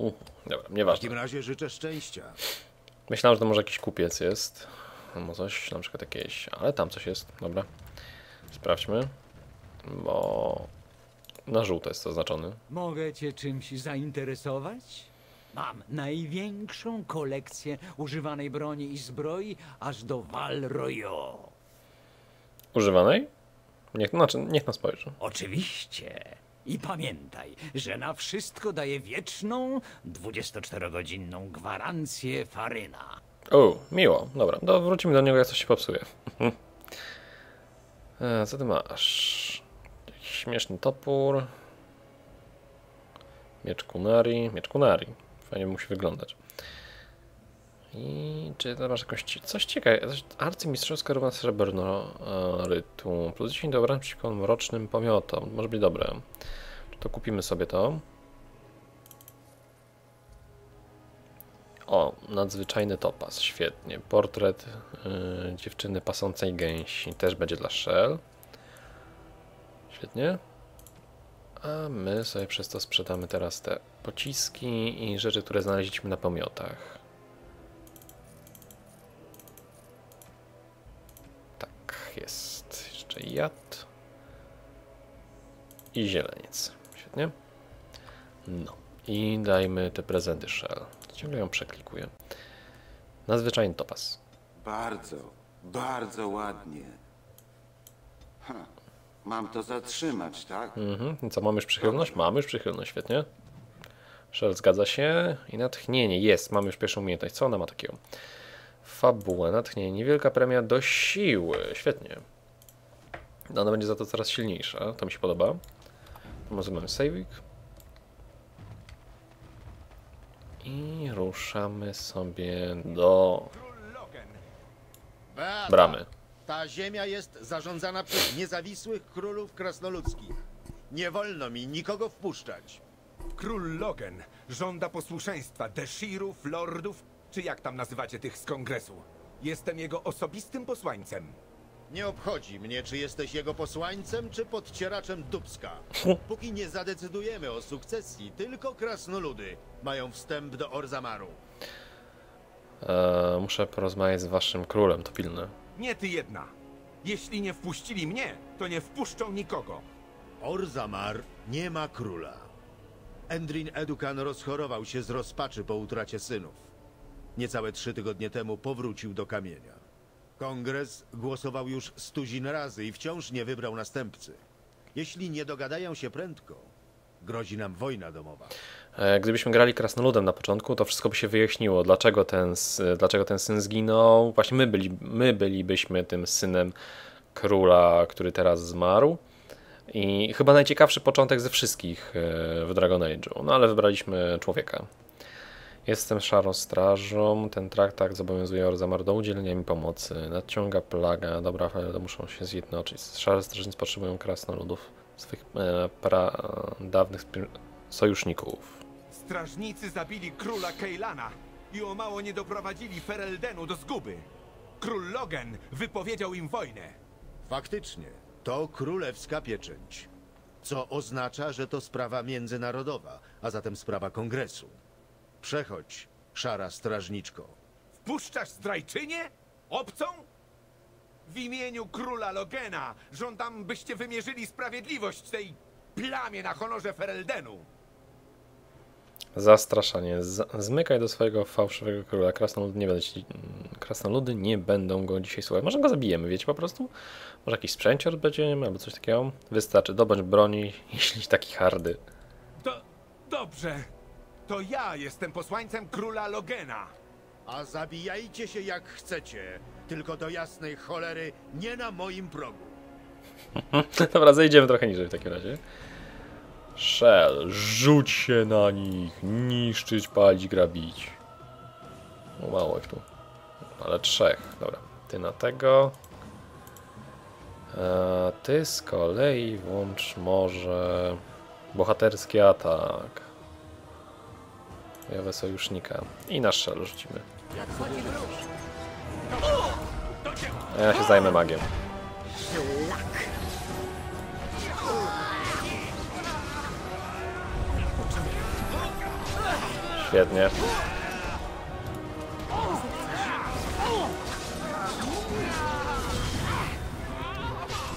Uh, dobra, W takim nieważne. razie życzę szczęścia. Myślałem, że to może jakiś kupiec jest. Albo coś, na przykład jakieś, ale tam coś jest. Dobra. Sprawdźmy. Bo na żółto jest to oznaczony. Mogę cię czymś zainteresować? Mam największą kolekcję używanej broni i zbroi aż do Val Royaux. Używanej? Niech, znaczy, niech nas spojrzy. Oczywiście. I pamiętaj, że na wszystko daje wieczną, 24-godzinną gwarancję Faryna. O, miło. Dobra, to wrócimy do niego, jak coś się popsuje. e, co ty masz? Jakiś śmieszny topór. Miecz kunari. Miecz kunari. Fajnie musi wyglądać. I czy ty masz jakąś... ci- Coś ciekawe. Coś, arcymistrzowska równa srebrno e, rytu. Plus 10 do obrażeń przeciwko mrocznym pomiotom. Może być dobre. To kupimy sobie to. O, nadzwyczajny topas, świetnie. Portret y, dziewczyny pasącej gęsi też będzie dla Shell. Świetnie. A my sobie przez to sprzedamy teraz te pociski i rzeczy, które znaleźliśmy na pomiotach. Tak, jest jeszcze jad. I zieleniec. Świetnie. No. I dajmy te prezenty Shell. Ciągle ją przeklikuję. Nadzwyczajny topas. Bardzo, bardzo ładnie. Ha, mam to zatrzymać, tak? Mhm. I Co, mamy już przychylność? Mamy już przychylność, świetnie. Shell zgadza się. I natchnienie. Jest, mamy już pierwszą umiejętność. Co ona ma takiego? Fabuła, natchnienie. Niewielka premia do siły. Świetnie. No, Ona będzie za to coraz silniejsza. To mi się podoba. Może mamy saving. I ruszamy sobie do bramy. Ta ziemia jest zarządzana przez niezawisłych królów krasnoludzkich. Nie wolno mi nikogo wpuszczać. Król Logan żąda posłuszeństwa deshirów, lordów, czy jak tam nazywacie tych z kongresu. Jestem jego osobistym posłańcem. Nie obchodzi mnie, czy jesteś jego posłańcem, czy podcieraczem dubska. Póki nie zadecydujemy o sukcesji, tylko krasnoludy mają wstęp do Orzamaru. E, muszę porozmawiać z waszym królem, to pilne. Nie ty jedna. Jeśli nie wpuścili mnie, to nie wpuszczą nikogo. Orzamar nie ma króla. Endrin Edukan rozchorował się z rozpaczy po utracie synów. Niecałe trzy tygodnie temu powrócił do kamienia. Kongres głosował już stuzin razy i wciąż nie wybrał następcy. Jeśli nie dogadają się prędko, grozi nam wojna domowa. E, Gdybyśmy grali krasnoludem na początku, to wszystko by się wyjaśniło, dlaczego ten, s- dlaczego ten syn zginął. Właśnie my, byli, my bylibyśmy tym synem króla, który teraz zmarł. I chyba najciekawszy początek ze wszystkich e, w Dragon Age'u. No ale wybraliśmy człowieka. Jestem szarą strażą. Ten traktat zobowiązuje Orzamar do udzielenia mi pomocy. Nadciąga plaga. Dobra, ale muszą się zjednoczyć. Szare strażnicy potrzebują krasnoludów, swych e, pra, dawnych sojuszników. Strażnicy zabili króla Keilana i o mało nie doprowadzili Fereldenu do zguby. Król Logan wypowiedział im wojnę. Faktycznie, to królewska pieczęć. Co oznacza, że to sprawa międzynarodowa, a zatem sprawa kongresu. Przechodź, szara strażniczko. Wpuszczasz zdrajczynię? Obcą? W imieniu króla Logena żądam, byście wymierzyli sprawiedliwość tej plamie na honorze Fereldenu. Zastraszanie. Z zmykaj do swojego fałszywego króla. Krasnoludy nie, będą ci, krasnoludy nie będą go dzisiaj słuchać. Może go zabijemy, wiecie po prostu? Może jakiś sprzęcior będziemy, albo coś takiego? Wystarczy dobądź broni, jeśli taki hardy. To dobrze. To ja jestem posłańcem króla Logena. A zabijajcie się jak chcecie, tylko do jasnej cholery nie na moim progu. Dobra, zejdziemy trochę niżej w takim razie. Shell, rzuć się na nich, niszczyć, palić, grabić. O, mało ich tu. Ale trzech, dobra. Ty na tego. E, ty z kolei włącz może bohaterski atak. Pojawę sojusznika. I na Shell rzucimy. A ja się zajmę magiem. Świetnie.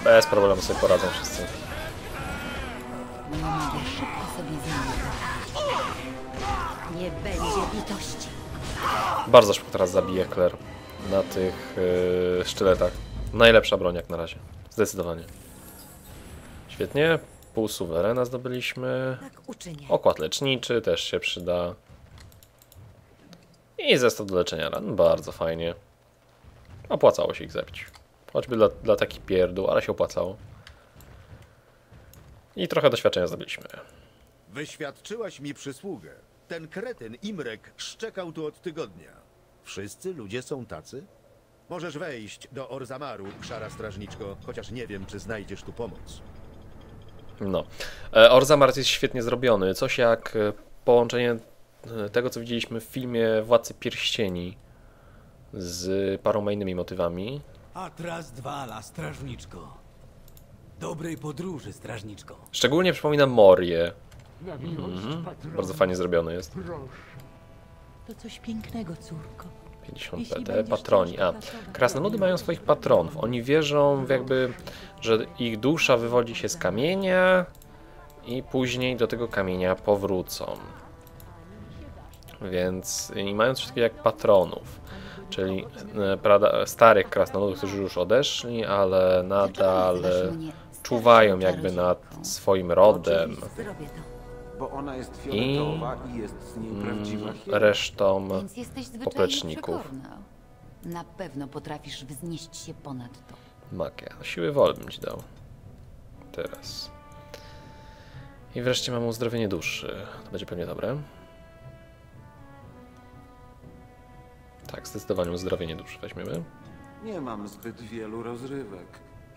Bez problemu sobie poradzą wszyscy. Szybko sobie. Nie będzie litości. Bardzo szybko teraz zabije Claire na tych yy, sztyletach. Najlepsza broń jak na razie. Zdecydowanie. Świetnie. Pół suwerena zdobyliśmy. Tak. Okład leczniczy też się przyda. I zestaw do leczenia ran. Bardzo fajnie. Opłacało się ich zabić. Choćby dla, dla takich pierdół, ale się opłacało. I trochę doświadczenia zdobyliśmy. Wyświadczyłaś mi przysługę. Ten kretyn Imrek szczekał tu od tygodnia. Wszyscy ludzie są tacy? Możesz wejść do Orzamaru, szara strażniczko, chociaż nie wiem, czy znajdziesz tu pomoc. No. E, Orzamart jest świetnie zrobiony. Coś jak e, połączenie e, tego, co widzieliśmy w filmie Władcy Pierścieni z paroma innymi motywami. Atras Dwala, strażniczko. Dobrej podróży, strażniczko. Szczególnie przypomina Morię. Mhm. Bardzo fajnie zrobiony jest. To coś pięknego, córko. 50 Jeśli PT, patroni. A, krasnoludy mają swoich patronów. Oni wierzą w jakby, że ich dusza wywodzi się z kamienia i później do tego kamienia powrócą. Więc i mają coś takiego jak patronów. Czyli e, prawda, starych krasnoludów, którzy już odeszli, ale nadal czuwają jakby nad swoim rodem Zrobię to. Bo ona jest fioletowa i, jest z niej prawdziwa mm, hiena. resztą Więc jesteś zwyczajnie popleczników. przekorna. Na pewno potrafisz wznieść się ponad to. Magia. Siły woli bym ci dał. Teraz. I wreszcie mam uzdrowienie duszy. To będzie pewnie dobre. Tak, zdecydowanie uzdrowienie duszy weźmiemy. Nie mam zbyt wielu rozrywek.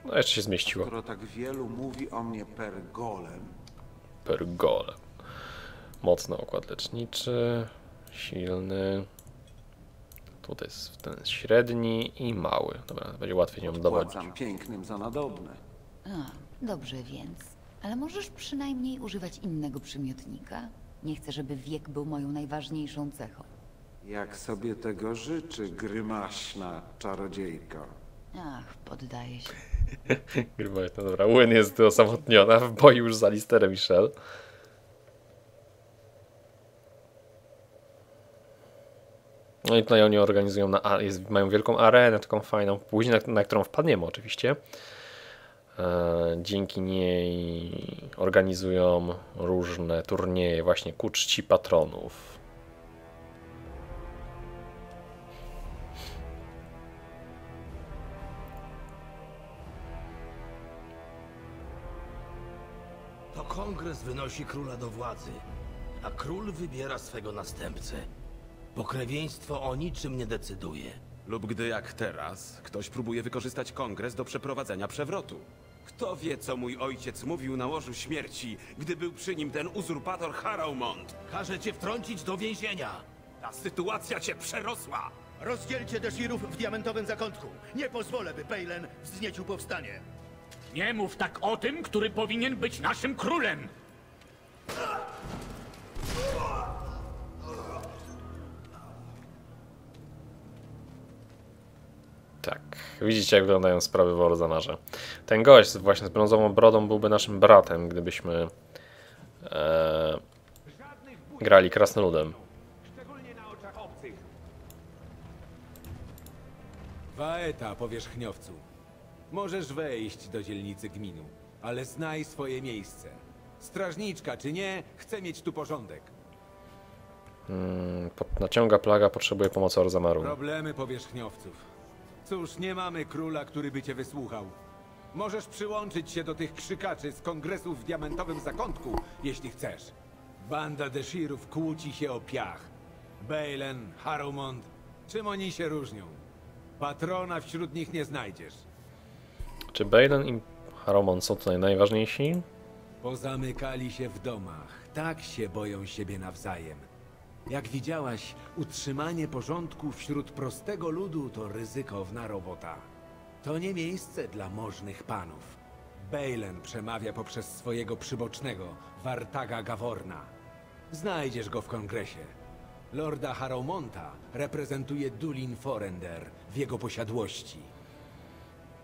No jeszcze się zmieściło. Skoro tak wielu mówi o mnie pergolem, Pergolem. Mocny okład leczniczy. Silny. Tutaj jest ten średni i mały. Dobra, będzie łatwiej nią dowodzić. płacam pięknym za nadobne. A, dobrze więc. Ale możesz przynajmniej używać innego przymiotnika? Nie chcę, żeby wiek był moją najważniejszą cechą. Jak sobie tego życzy grymaśna czarodziejka. Ach, poddaję się. No dobra. Łyn jest osamotniona w boju już za Listerem i Shell. No i tutaj oni organizują, na, jest, mają wielką arenę, taką fajną, później na, na którą wpadniemy oczywiście. E, dzięki niej organizują różne turnieje właśnie ku czci patronów. To kongres wynosi króla do władzy, a król wybiera swego następcę. Pokrewieństwo o niczym nie decyduje. Lub gdy jak teraz, ktoś próbuje wykorzystać kongres do przeprowadzenia przewrotu. Kto wie, co mój ojciec mówił na łożu śmierci, gdy był przy nim ten uzurpator Haraumont? Każe cię wtrącić do więzienia. Ta sytuacja cię przerosła! Rozdzielcie Deszirów w diamentowym zakątku. Nie pozwolę, by Pejlen wzniecił powstanie. Nie mów tak o tym, który powinien być naszym królem! Tak, widzicie jak wyglądają sprawy w Orzamarze. Ten gość właśnie z brązową brodą byłby naszym bratem, gdybyśmy e, grali krasnoludem. Szczególnie na oczach obcych. Waeta, powierzchniowcu. Możesz wejść do dzielnicy gminu, ale znaj swoje miejsce. Strażniczka czy nie, chcę mieć tu porządek. Mm, po- Naciąga plaga, potrzebuje pomocy Orzamaru. Problemy powierzchniowców. Cóż, nie mamy króla, który by cię wysłuchał. Możesz przyłączyć się do tych krzykaczy z kongresu w diamentowym zakątku, jeśli chcesz. Banda Deshirów kłóci się o piach. Balen, Harumond, czym oni się różnią? Patrona wśród nich nie znajdziesz. Czy Balen i Haromon są tutaj najważniejsi? Pozamykali się w domach. Tak się boją siebie nawzajem. Jak widziałaś, utrzymanie porządku wśród prostego ludu to ryzykowna robota. To nie miejsce dla możnych panów. Balen przemawia poprzez swojego przybocznego, Wartaga Gaworna. Znajdziesz go w kongresie. Lorda Haraumonta reprezentuje Dulin Forender w jego posiadłości.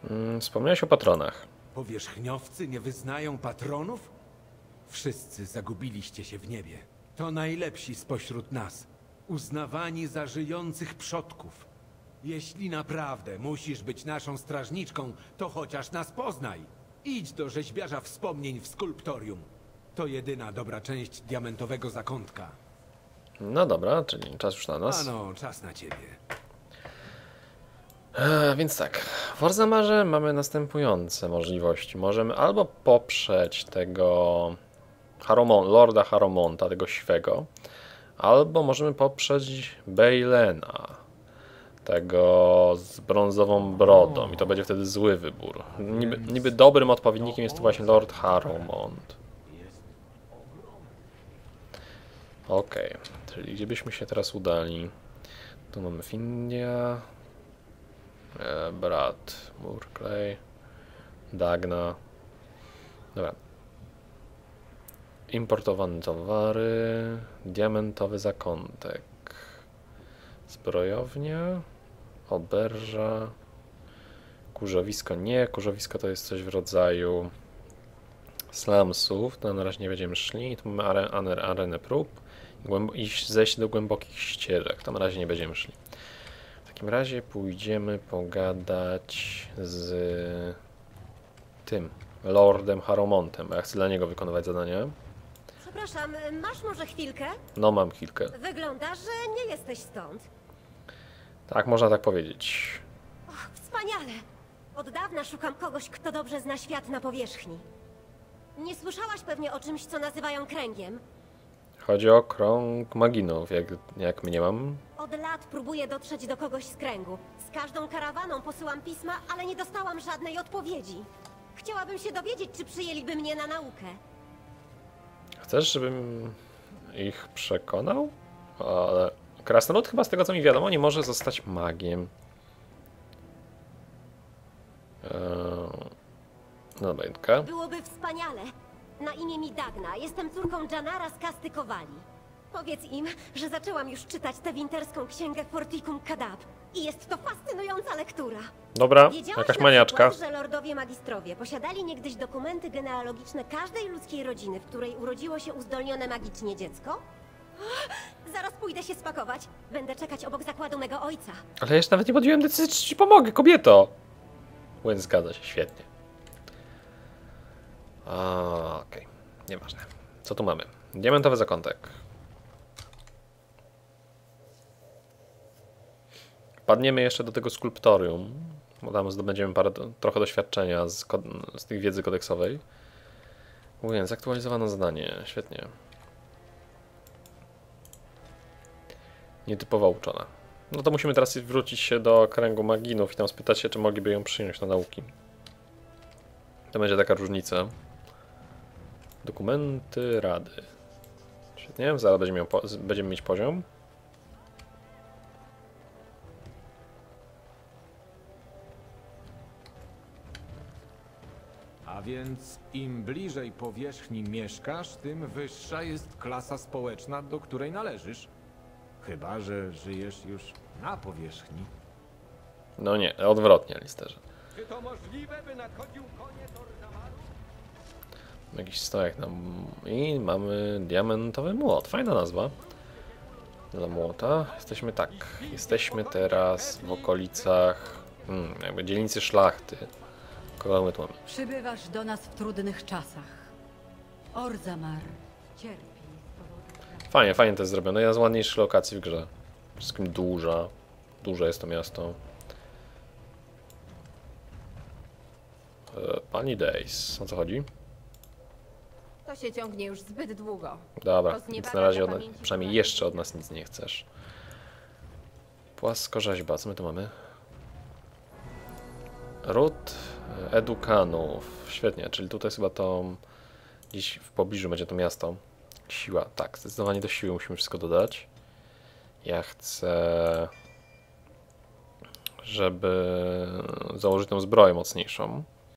Mm, Wspomniałeś o patronach. Powierzchniowcy nie wyznają patronów? Wszyscy zagubiliście się w niebie. To najlepsi spośród nas, uznawani za żyjących przodków. Jeśli naprawdę musisz być naszą strażniczką, to chociaż nas poznaj. Idź do rzeźbiarza wspomnień w skulptorium. To jedyna dobra część diamentowego zakątka. No dobra, czyli czas już na nas. Ano, czas na ciebie. E, więc tak, w Orzamarze mamy następujące możliwości. Możemy albo poprzeć tego Haromon, Lorda Haromonta, tego świego, albo możemy poprzeć Bejlena, tego z brązową brodą i to będzie wtedy zły wybór. Niby, niby dobrym odpowiednikiem jest to właśnie Lord Haromont. Okej, czyli gdzie byśmy się teraz udali? Tu mamy Findia, e, brat Murkley, Dagna. Dobra. Importowane towary, diamentowy zakątek, zbrojownia, oberża, kurzowisko. Nie, kurzowisko to jest coś w rodzaju slumsów, to na razie nie będziemy szli, tu mamy are, are, arenę prób. I zejść do głębokich ścieżek, tam na razie nie będziemy szli. W takim razie pójdziemy pogadać z tym Lordem Haromontem, bo ja chcę dla niego wykonywać zadania. Przepraszam, masz może chwilkę? No mam kilkę. Wygląda, że nie jesteś stąd. Tak, można tak powiedzieć. Och, wspaniale! Od dawna szukam kogoś, kto dobrze zna świat na powierzchni. Nie słyszałaś pewnie o czymś, co nazywają kręgiem? Chodzi o krąg maginów, jak, jak mnie mam. Od lat próbuję dotrzeć do kogoś z kręgu. Z każdą karawaną posyłam pisma, ale nie dostałam żadnej odpowiedzi. Chciałabym się dowiedzieć, czy przyjęliby mnie na naukę. Chcesz, żebym ich przekonał? Ale Krasnolud chyba z tego co mi wiadomo nie może zostać magiem. Eee, no dobra. Byłoby wspaniale. Na imię mi Dagna. Jestem córką Janara z kasty Kowali. Powiedz im, że zaczęłam już czytać tę winterską księgę Forticum Kadab. I jest to fascynująca lektura. Dobra, Wiedziałaś jakaś na maniaczka. przykład, że lordowie magistrowie posiadali niegdyś dokumenty genealogiczne każdej ludzkiej rodziny, w której urodziło się uzdolnione magicznie dziecko? Zaraz pójdę się spakować. Będę czekać obok zakładu mego ojca. Ale jeszcze nawet nie podjąłem decyzji, czy ci pomogę, kobieto! Łyn zgadza się, świetnie. Okej, nieważne. Co tu mamy? Diamentowy zakątek. Padniemy jeszcze do tego skulptorium, bo tam zdobędziemy parę, trochę doświadczenia z, z wiedzy kodeksowej. Mówiąc, zaktualizowano zadanie, świetnie. Nietypowa uczona. No to musimy teraz wrócić się do kręgu maginów i tam spytać się, czy mogliby ją przyjąć na nauki. To będzie taka różnica. Dokumenty rady. Świetnie, zaraz będziemy, będziemy mieć poziom. Więc im bliżej powierzchni mieszkasz, tym wyższa jest klasa społeczna, do której należysz. Chyba, że żyjesz już na powierzchni. No nie, odwrotnie, listerze. Czy to możliwe, by nadchodził koniec? Jakiś stojak nam... I mamy diamentowy młot. Fajna nazwa. Dla młota. Jesteśmy tak. Jesteśmy teraz w okolicach... Hmm, jakby dzielnicy szlachty. Kogo my tu mamy? Przybywasz do nas w trudnych czasach. Orzamar cierpi Fajnie, fajnie to jest zrobione. Jedna z ładniejszych lokacji w grze. Wszystkim duża. Duże jest to miasto. E, Pani Days. O co chodzi? To się ciągnie już zbyt długo. Dobra, więc na razie od, przynajmniej jeszcze od nas nic nie chcesz. Płaskorzeźba, co my tu mamy? Ród Edukanów. Świetnie, czyli tutaj chyba to gdzieś w pobliżu będzie to miasto. Siła, tak, zdecydowanie do siły musimy wszystko dodać. Ja chcę, żeby założyć tą zbroję mocniejszą.